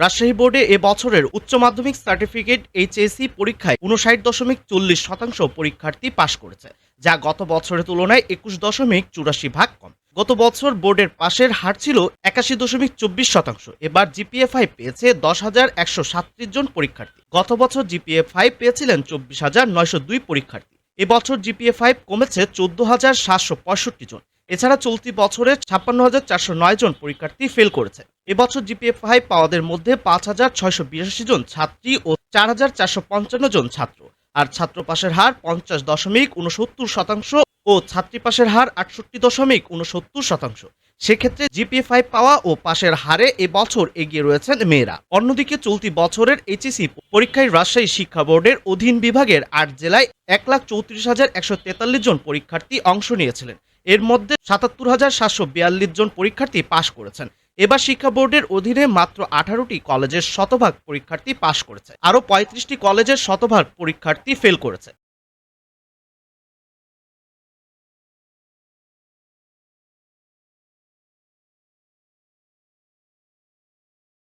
রাজশাহী বোর্ডে এ বছরের উচ্চ মাধ্যমিক সার্টিফিকেট এইচএসসি পরীক্ষায় উনষাট দশমিক চল্লিশ শতাংশ পরীক্ষার্থী পাশ করেছে, যা গত বছরের তুলনায় একুশ দশমিক চুরাশি ভাগ কম। গত বছর বোর্ডের পাশের হার ছিল একাশি দশমিক চব্বিশ শতাংশ, এবার জিপিএ ফাইভ পেয়েছে দশ হাজার একশো সাতত্রিশ জন পরীক্ষার্থী। গত বছর জিপিএ ফাইভ পেয়েছিলেন চব্বিশ হাজার নয়শো দুই পরীক্ষার্থী এবছর জিপিএ ফাইভ কমেছে চোদ্দ হাজার সাতশো পঁয়ষট্টি জন। এছাড়া চলতি বছরে ছাপ্পান্ন হাজার চারশো নয় জন পরীক্ষার্থী ফেল করেছে। এবছর জিপিএ ফাইভ পাওয়াদের মধ্যে পাঁচ হাজার ছয়শো বিরাশি জন ছাত্রী ও চার হাজার চারশো পঞ্চান্ন জন ছাত্র। আর ছাত্র পাশের হার পঞ্চাশ দশমিক উনসত্তর শতাংশ ও ছাত্রী পাশের হার আটষট্টি দশমিক উনসত্তর শতাংশ। সেক্ষেত্রে জিপিএ ফাইভ পাওয়া ও পাশের হারে এবছর এগিয়ে রয়েছেন মেয়েরা। অন্যদিকে চলতি বছরের এইচএসি পরীক্ষায় রাজশাহী শিক্ষা বোর্ডের অধীন বিভাগের আট জেলায় এক লাখ চৌত্রিশ হাজার একশো তেতাল্লিশ জন পরীক্ষার্থী অংশ নিয়েছিলেন। এর মধ্যে সাতাত্তর হাজার সাতশো বিয়াল্লিশ জন পরীক্ষার্থী পাশ করেছেন। এবার শিক্ষা বোর্ডের অধীনে মাত্র আঠারোটি কলেজের শতভাগ পরীক্ষার্থী পাশ করেছে। আরও পঁয়ত্রিশটি কলেজের শতভাগ পরীক্ষার্থী ফেল করেছে।